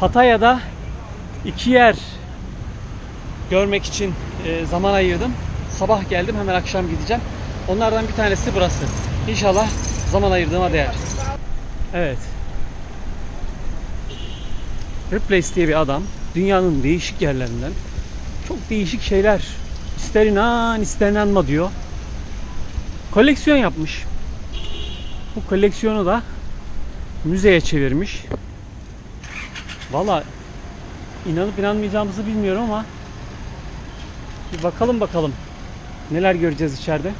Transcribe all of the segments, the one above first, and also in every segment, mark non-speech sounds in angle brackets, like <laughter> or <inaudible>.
Pataya'da iki yer görmek için e, zaman ayırdım. Sabah geldim hemen akşam gideceğim. Onlardan bir tanesi burası. İnşallah zaman ayırdığıma değer. Evet. Replace diye bir adam dünyanın değişik yerlerinden çok değişik şeyler ister inan ister inanma diyor. Koleksiyon yapmış. Bu koleksiyonu da müzeye çevirmiş. Valla inanıp inanmayacağımızı bilmiyorum ama bir bakalım bakalım neler göreceğiz içeride.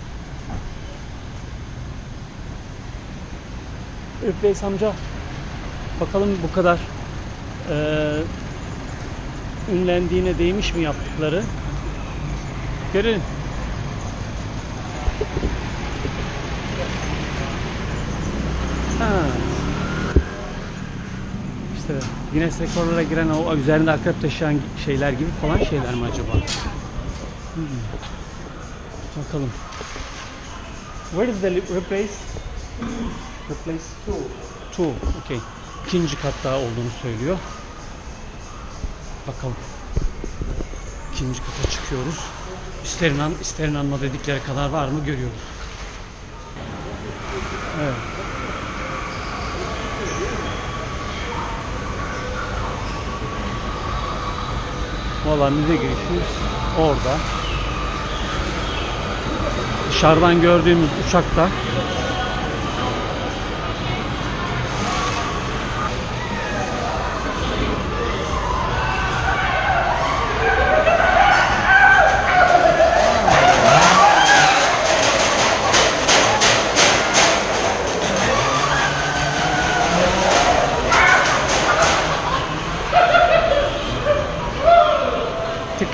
Öpbeys amca bakalım bu kadar eee ünlendiğine değmiş mi yaptıkları? Görelim. Ha. Guinness rekorlara giren o üzerinde akrep taşıyan şeyler gibi falan şeyler mi acaba? Hmm. Bakalım. Where is the replace? Replace? Two. Two. Okay. İkinci katta olduğunu söylüyor. Bakalım. İkinci kata çıkıyoruz. İster inan, ister inanma dedikleri kadar var mı görüyoruz. Evet. Valla müze girişimiz orada. Dışarıdan gördüğümüz uçakta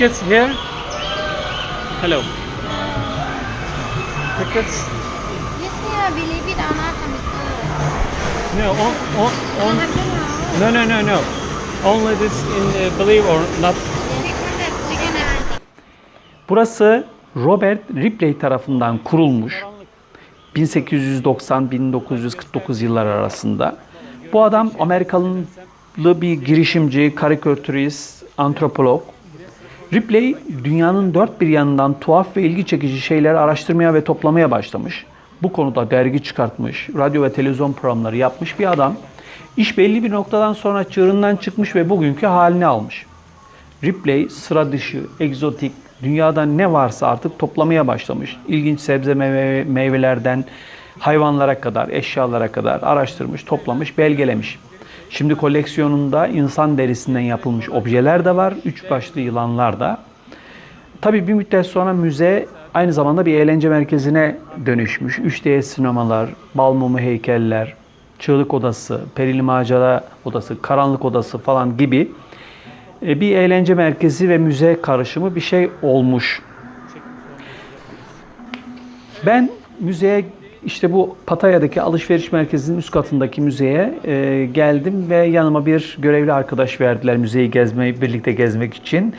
tickets here. Hello. Tickets. Yes, dear, believe it or not, Mr. No, on, on, on. 100 No, no, no, no. Only this in uh, believe or not. 600 second hand. Burası Robert Ripley tarafından kurulmuş. 1890-1949 yıllar arasında. Bu adam Amerikalı bir girişimci, karikatürist, antropolog. Ripley dünyanın dört bir yanından tuhaf ve ilgi çekici şeyleri araştırmaya ve toplamaya başlamış. Bu konuda dergi çıkartmış, radyo ve televizyon programları yapmış bir adam. İş belli bir noktadan sonra çığırından çıkmış ve bugünkü halini almış. Ripley sıra dışı, egzotik, dünyada ne varsa artık toplamaya başlamış. İlginç sebze meyve, meyvelerden hayvanlara kadar, eşyalara kadar araştırmış, toplamış, belgelemiş. Şimdi koleksiyonunda insan derisinden yapılmış objeler de var, üç başlı yılanlar da. Tabii bir müddet sonra müze aynı zamanda bir eğlence merkezine dönüşmüş. 3D sinemalar, bal mumu heykeller, çığlık odası, perili macera odası, karanlık odası falan gibi e, bir eğlence merkezi ve müze karışımı bir şey olmuş. Ben müzeye işte bu Pataya'daki alışveriş merkezinin üst katındaki müzeye e, geldim ve yanıma bir görevli arkadaş verdiler müzeyi gezmeyi birlikte gezmek için.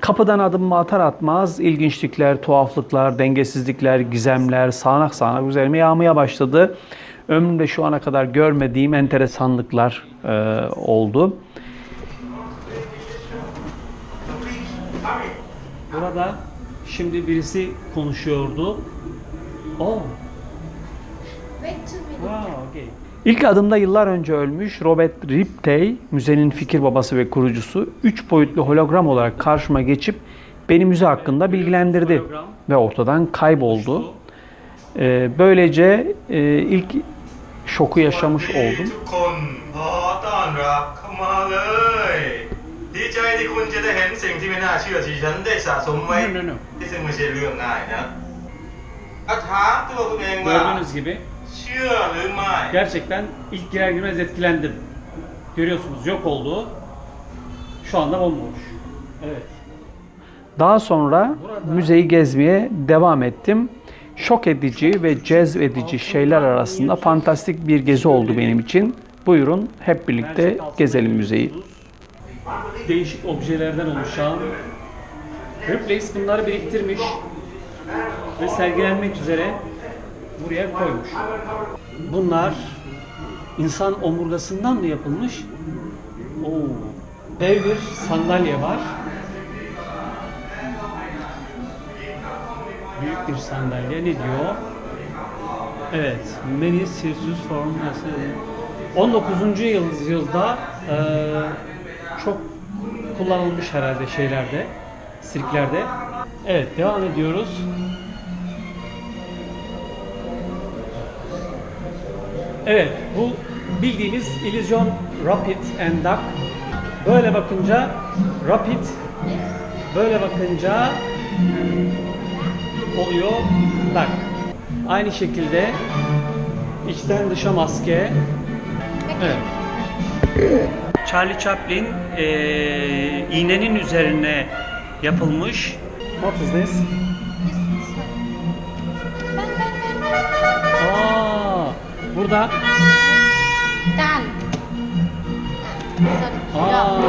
Kapıdan adımımı atar atmaz ilginçlikler, tuhaflıklar, dengesizlikler, gizemler sağanak sağanak üzerime yağmaya başladı. Ömrümde şu ana kadar görmediğim enteresanlıklar e, oldu. Burada şimdi birisi konuşuyordu. Oh, İlk adımda yıllar önce ölmüş Robert Riptey, müzenin fikir babası ve kurucusu, üç boyutlu hologram olarak karşıma geçip beni müze hakkında bilgilendirdi ve ortadan kayboldu. Ee, böylece e, ilk şoku yaşamış oldum. ทุกคนขอต้อนรับเข้ามาเลย ดีใจที่คุณจะได้เห็นสิ่งที่ไม่น่าเชื่อที่ฉันได้สะสมไว้ No, no, no. ที่ซึ่งไม่ใช่เรื่องง่ายนะอาถามตัวคุณเองว่า Gerçekten ilk girer girmez etkilendim. Görüyorsunuz yok oldu. Şu anda bomboş. Evet. Daha sonra Burada... müzeyi gezmeye devam ettim. Şok edici ve cezbedici şeyler arasında fantastik bir gezi oldu benim için. Buyurun hep birlikte gezelim müzeyi. Değişik objelerden oluşan Ripley's bunları biriktirmiş ve sergilenmek üzere buraya koymuş. Bunlar insan omurgasından mı yapılmış? Oo, Dev bir sandalye var. Büyük bir sandalye. Ne diyor? Evet. Many Celsius form nasıl? 19. yüzyılda eee, çok kullanılmış herhalde şeylerde, sirklerde. Evet, devam ediyoruz. Evet, bu bildiğimiz illüzyon rapid and duck. Böyle bakınca rapid, böyle bakınca oluyor duck. Aynı şekilde içten dışa maske. Evet. Charlie Chaplin eee, iğnenin üzerine yapılmış. What is this? Burada Dan. Aa.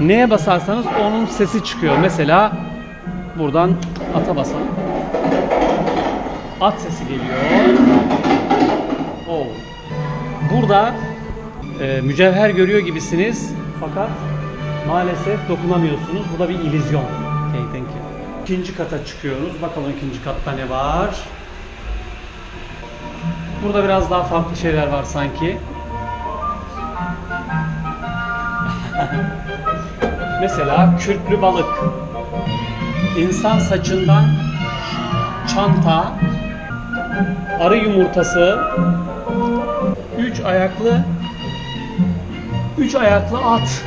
Neye basarsanız onun sesi çıkıyor. Mesela buradan ata basalım. At sesi geliyor. Oo. Burada e, mücevher görüyor gibisiniz fakat maalesef dokunamıyorsunuz. Bu da bir illüzyon. Okay, thank you. İkinci kata çıkıyoruz. Bakalım ikinci katta ne var. Burada biraz daha farklı şeyler var sanki. <laughs> Mesela kürklü balık. İnsan saçından çanta, arı yumurtası, üç ayaklı üç ayaklı at.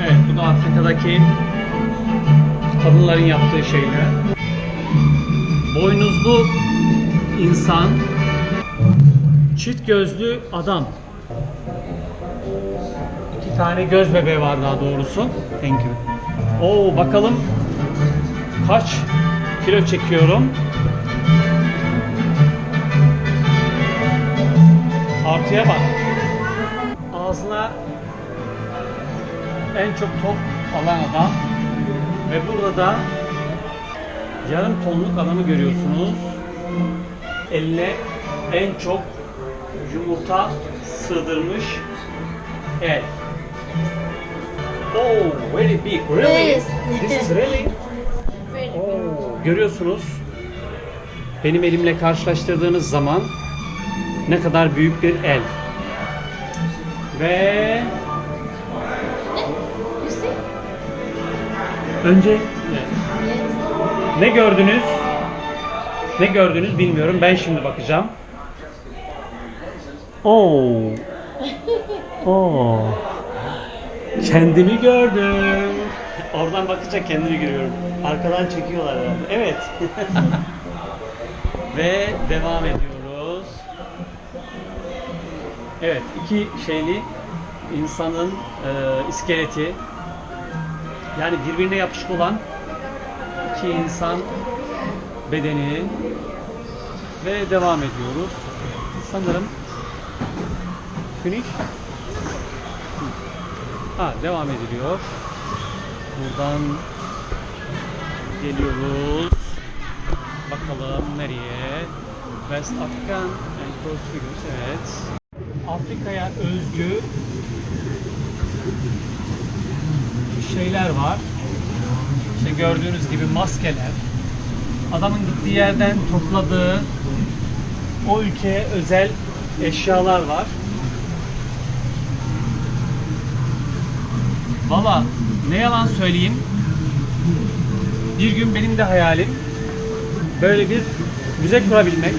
Evet, bu da Afrika'daki kadınların yaptığı şeyler. Boynuzlu insan, çift gözlü adam. İki tane göz bebeği var daha doğrusu. Thank you. Oo bakalım kaç kilo çekiyorum. Tartıya bak. Ağzına en çok top alan adam ve burada da yarım tonluk adamı görüyorsunuz. Eline en çok yumurta sığdırmış el. Oh, very big. Really? Yes. This is really? Oh, görüyorsunuz. Benim elimle karşılaştırdığınız zaman ne kadar büyük bir el. Ve önce. Ne gördünüz? Ne gördünüz bilmiyorum. Ben şimdi bakacağım. Oo. Oo. Kendimi gördüm. Oradan bakınca kendimi görüyorum. Arkadan çekiyorlar herhalde. Evet. <laughs> Ve devam ediyoruz. Evet, iki şeyli insanın e, iskeleti yani birbirine yapışık olan iki insan bedeni ve devam ediyoruz. Sanırım finish. Ha, devam ediliyor. Buradan geliyoruz. Bakalım nereye? West African and Cross. Evet. Afrika'ya özgü şeyler var. İşte gördüğünüz gibi maskeler. Adamın gittiği yerden topladığı o ülkeye özel eşyalar var. Valla ne yalan söyleyeyim. Bir gün benim de hayalim böyle bir müze kurabilmek.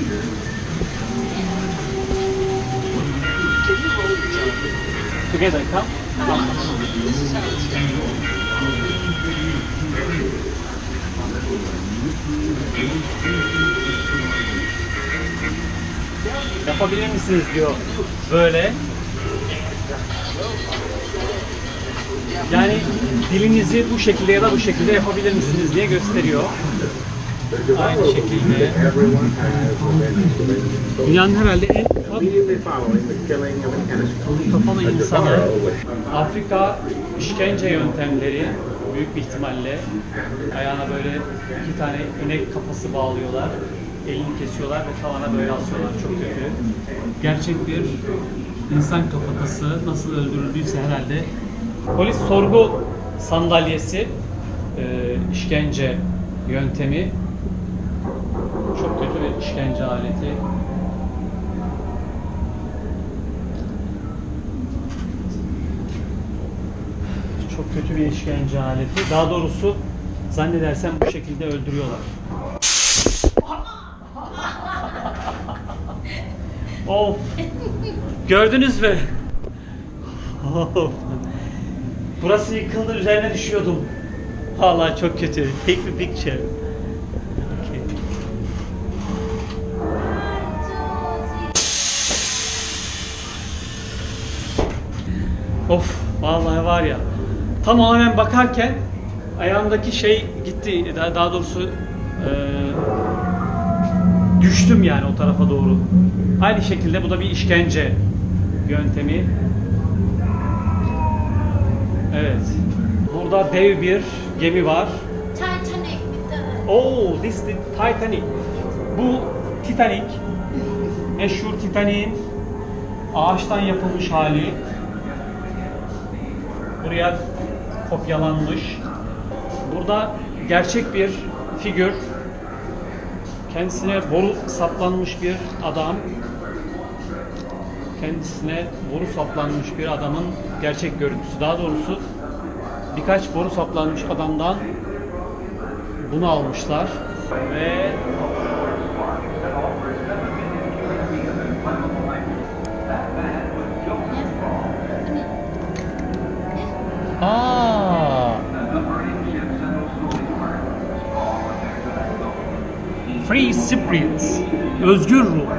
Together, come. Yapabilir misiniz diyor böyle. Yani dilinizi bu şekilde ya da bu şekilde yapabilir misiniz diye gösteriyor. Aynı şekilde. Dünyanın herhalde en kafalı insanı. Afrika işkence yöntemleri büyük bir ihtimalle ayağına böyle iki tane inek kafası bağlıyorlar. elini kesiyorlar ve tavana böyle asıyorlar. Çok kötü. Gerçek bir insan kafatası nasıl öldürüldüyse herhalde. Polis sorgu sandalyesi, e, işkence yöntemi. Çok kötü bir işkence aleti. Kötü bir işkence aleti. Daha doğrusu zannedersem bu şekilde öldürüyorlar. <laughs> of. Gördünüz mü? Burası yıkıldı, üzerine düşüyordum. Vallahi çok kötü. Take a picture. Okay. Of vallahi var ya. Tam ona bakarken ayağımdaki şey gitti. Daha, daha doğrusu eee, düştüm yani o tarafa doğru. Aynı şekilde bu da bir işkence yöntemi. Evet. Burada dev bir gemi var. Titanic Oh, this is Titanic. Bu Titanic. Meşhur Titanic'in ağaçtan yapılmış hali. Buraya kopyalanmış. Burada gerçek bir figür. Kendisine boru saplanmış bir adam. Kendisine boru saplanmış bir adamın gerçek görüntüsü. Daha doğrusu birkaç boru saplanmış adamdan bunu almışlar ve Spirit. Özgür ruh.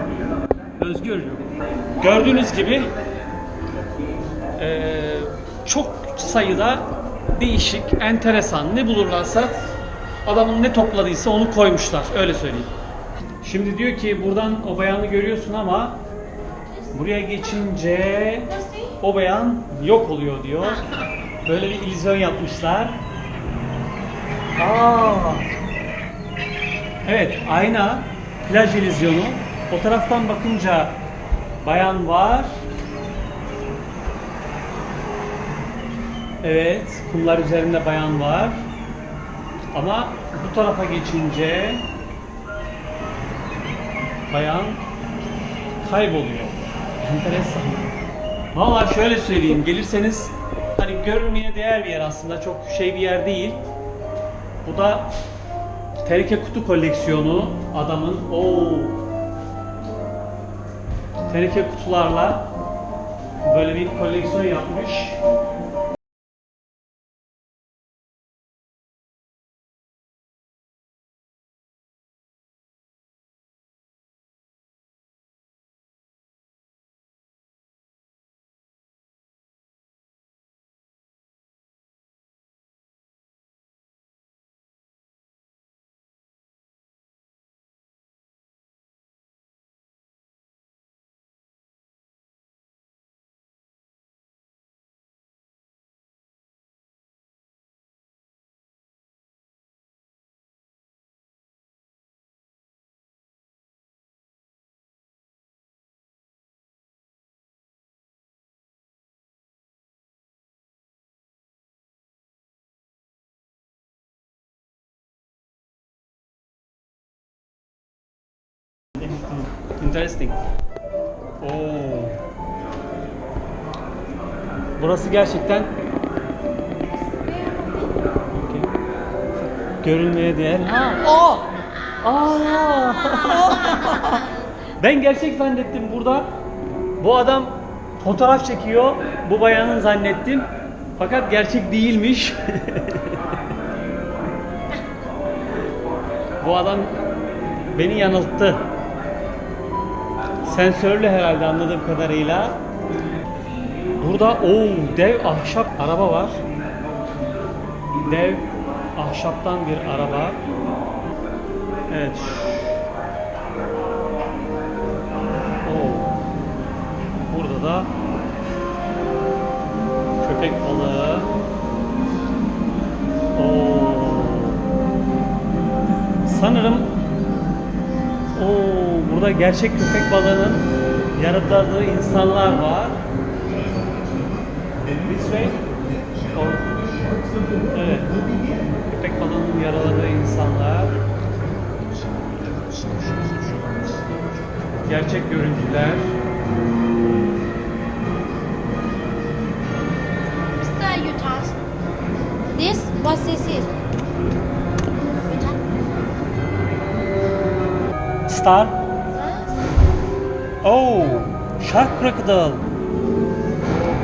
Özgür ruh. Gördüğünüz gibi eee, çok sayıda değişik, enteresan ne bulurlarsa adamın ne topladıysa onu koymuşlar. Öyle söyleyeyim. Şimdi diyor ki buradan o bayanı görüyorsun ama buraya geçince o bayan yok oluyor diyor. Böyle bir illüzyon yapmışlar. Aa. Evet, ayna, plaj illüzyonu. O taraftan bakınca bayan var. Evet, kumlar üzerinde bayan var. Ama bu tarafa geçince bayan kayboluyor. Enteresan. Vallahi şöyle söyleyeyim, gelirseniz hani görülmeye değer bir yer aslında çok şey bir yer değil. Bu da teneke kutu koleksiyonu adamın. Oo. Teneke kutularla böyle bir koleksiyon yapmış. Interesting. Oo. Burası gerçekten Okey. görülmeye değer. Ha, aa! Aa! <laughs> ben gerçek zannettim burada. Bu adam fotoğraf çekiyor. Bu bayanın zannettim. Fakat gerçek değilmiş. <laughs> Bu adam beni yanılttı. Sensörlü herhalde anladığım kadarıyla. Burada o dev ahşap araba var. Dev ahşaptan bir araba. Evet. Oo. Burada da köpek balığı. Oo. Sanırım gerçek köpek balığının yarattığı insanlar var. This way. Or- Evet. Köpek balığının yaraladığı insanlar. Gerçek görüntüler. Mr. Yutas. This, what this is? Star. Oh, shark crocodile.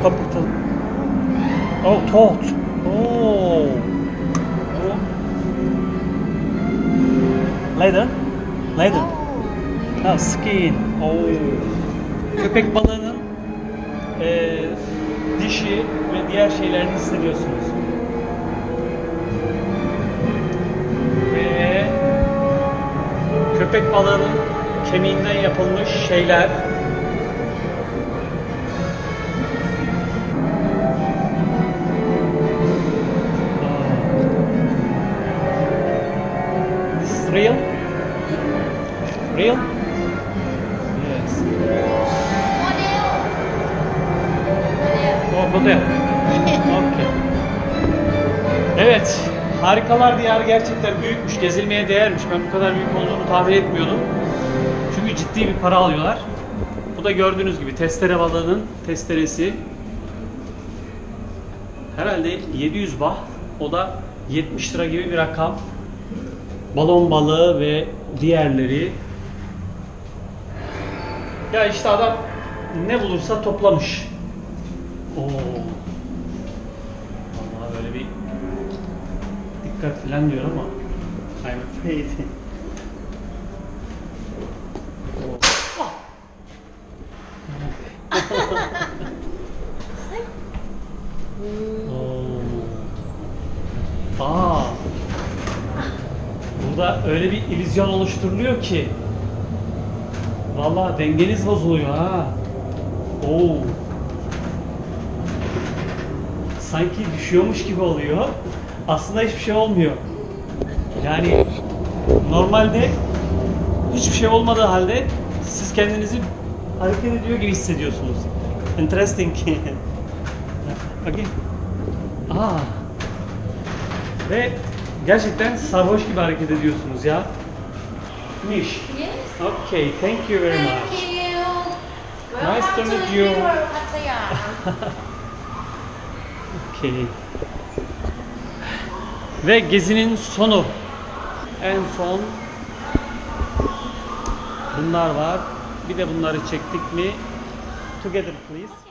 Capital. Oh, toad. Oh. oh. Leather. Leather. Ha, skin. Oh. Köpek balığının eee, dişi ve diğer şeylerini hissediyorsunuz. Ve köpek balığının kemiğinden yapılmış şeyler. This is real? Real? Yes. Oh, model. Okay. Evet, harikalar diyarı gerçekten büyükmüş, gezilmeye değermiş. Ben bu kadar büyük olduğunu tahmin etmiyordum. Çünkü ciddi bir para alıyorlar. Bu da gördüğünüz gibi testere balığının testeresi. Herhalde 700 bah, o da 70 lira gibi bir rakam. Balon balığı ve diğerleri. Ya işte adam ne bulursa toplamış. Oo. Vallahi böyle bir dikkat falan diyor ama I'm afraid. <laughs> Oh. Oo. Aa. Burada öyle bir illüzyon oluşturuluyor ki Vallahi dengeniz bozuluyor ha. Oo. Sanki düşüyormuş gibi oluyor. Aslında hiçbir şey olmuyor. Yani normalde hiçbir şey olmadığı halde siz kendinizi hareket ediyor gibi hissediyorsunuz. Interesting. <laughs> Bakın. Aa. Ve gerçekten sarhoş gibi hareket ediyorsunuz ya. Finish. Yes. Okay, thank you very much. Thank you. Nice to Welcome meet you. River Pattaya. <laughs> Okay. Ve gezinin sonu. En son bunlar var. Bir de bunları çektik mi? Together please.